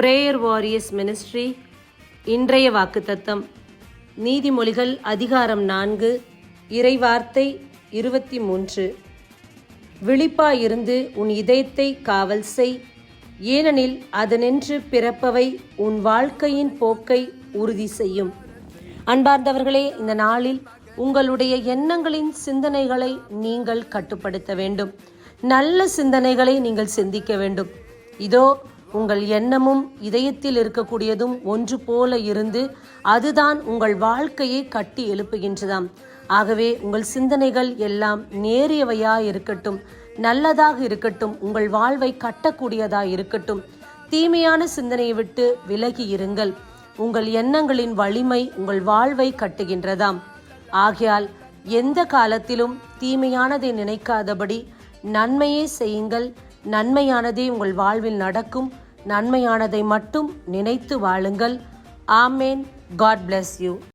Prayer warriors ministry இன்றைய வாக்குத்தத்தம். நீதிமொழிகள் அதிகாரம் நான்கு இறைவார்த்தை இருபத்தி மூன்று. விழிப்பாயிருந்து உன் இதயத்தை காவல் செய். ஏனெனில் அதனின்று பிறப்பவை உன் வாழ்க்கையின் போக்கை உறுதி செய்யும். அன்பார்ந்தவர்களே இந்த நாளில் உங்களுடைய எண்ணங்களின் சிந்தனைகளை நீங்கள் கட்டுப்படுத்த வேண்டும். நல்ல சிந்தனைகளை நீங்கள் சிந்திக்க வேண்டும். இதோ உங்கள் எண்ணமும் இதயத்தில் இருக்கக்கூடியதும் ஒன்று போல இருந்து அதுதான் உங்கள் வாழ்க்கையை கட்டி எழுப்புகின்றதாம். ஆகவே உங்கள் சிந்தனைகள் எல்லாம் நேரியவையா இருக்கட்டும் நல்லதாக இருக்கட்டும் உங்கள் வாழ்வை கட்டக்கூடியதா இருக்கட்டும். தீமையான சிந்தனையை விட்டு விலகி இருங்கள். உங்கள் எண்ணங்களின் வலிமை உங்கள் வாழ்வை கட்டுகின்றதாம். ஆகையால் எந்த காலத்திலும் தீமையானதை நினைக்காதபடி நன்மையே செய்யுங்கள். நன்மையானதே உங்கள் வாழ்வில் நடக்கும். நன்மையானதை மட்டும் நினைத்து வாழுங்கள். ஆமேன். God bless you